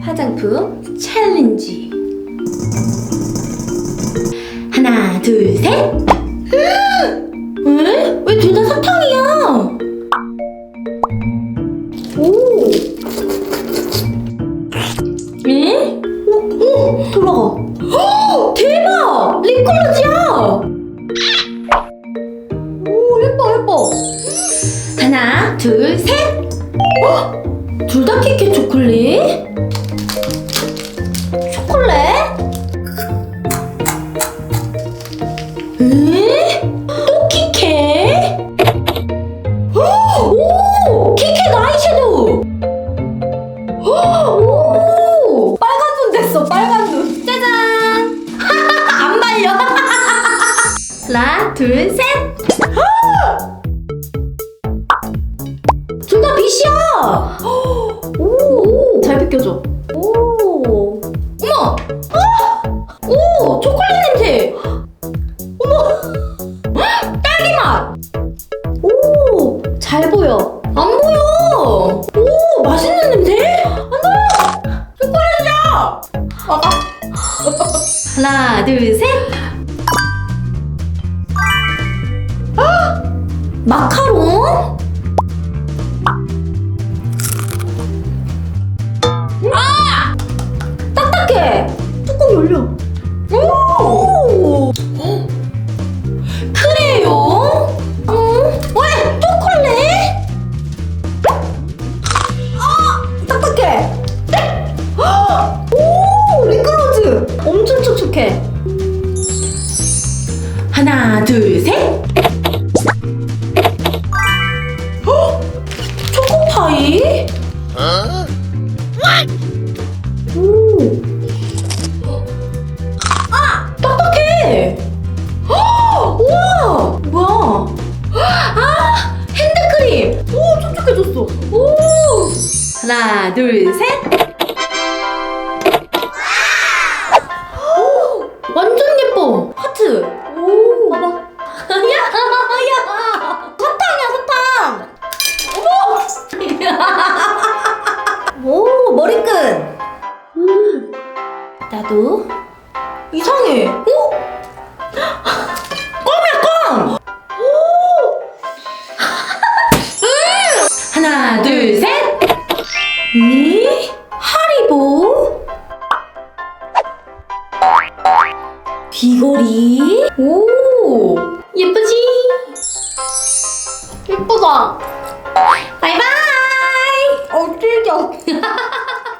화장품 챌린지. 하나, 둘, 셋. 왜? 왜 둘 다 사탕이야? 오. 에? 어, 어, 돌아가. 헉, 대박! 립글로즈야! 오, 예뻐, 예뻐. 하나, 둘, 셋. 어? 둘다 키캣 초콜릿? 초콜릿? 하나, 둘, 셋. 둘 다 빛이야. 오, 잘 벗겨져. 오, 어머, 아! 오, 초콜릿 냄새. 어머, 딸기 맛. 오, 잘 보여. 안 보여. 오, 맛있는 냄새. 안 나요. 초콜릿이야. 아. 하나, 둘, 셋. 마카롱? 아! 딱딱해. 뚜껑 열려. 오! 그래요? 음, 왜? 초콜릿? 아! 딱딱해. 아! 오! 리클로즈. 엄청 촉촉해. 하나, 둘, 셋. 하나, 둘, 셋! 오! 완전 예뻐! 하트! 오! 봐봐! 야! 야! 사탕이야, 사탕! 어머! 오! 머리끈! 음. 나도 이상해. 하리보? 귀걸이? 오! 예쁘지? 예쁘다! 바이바이! 어, 찔겨!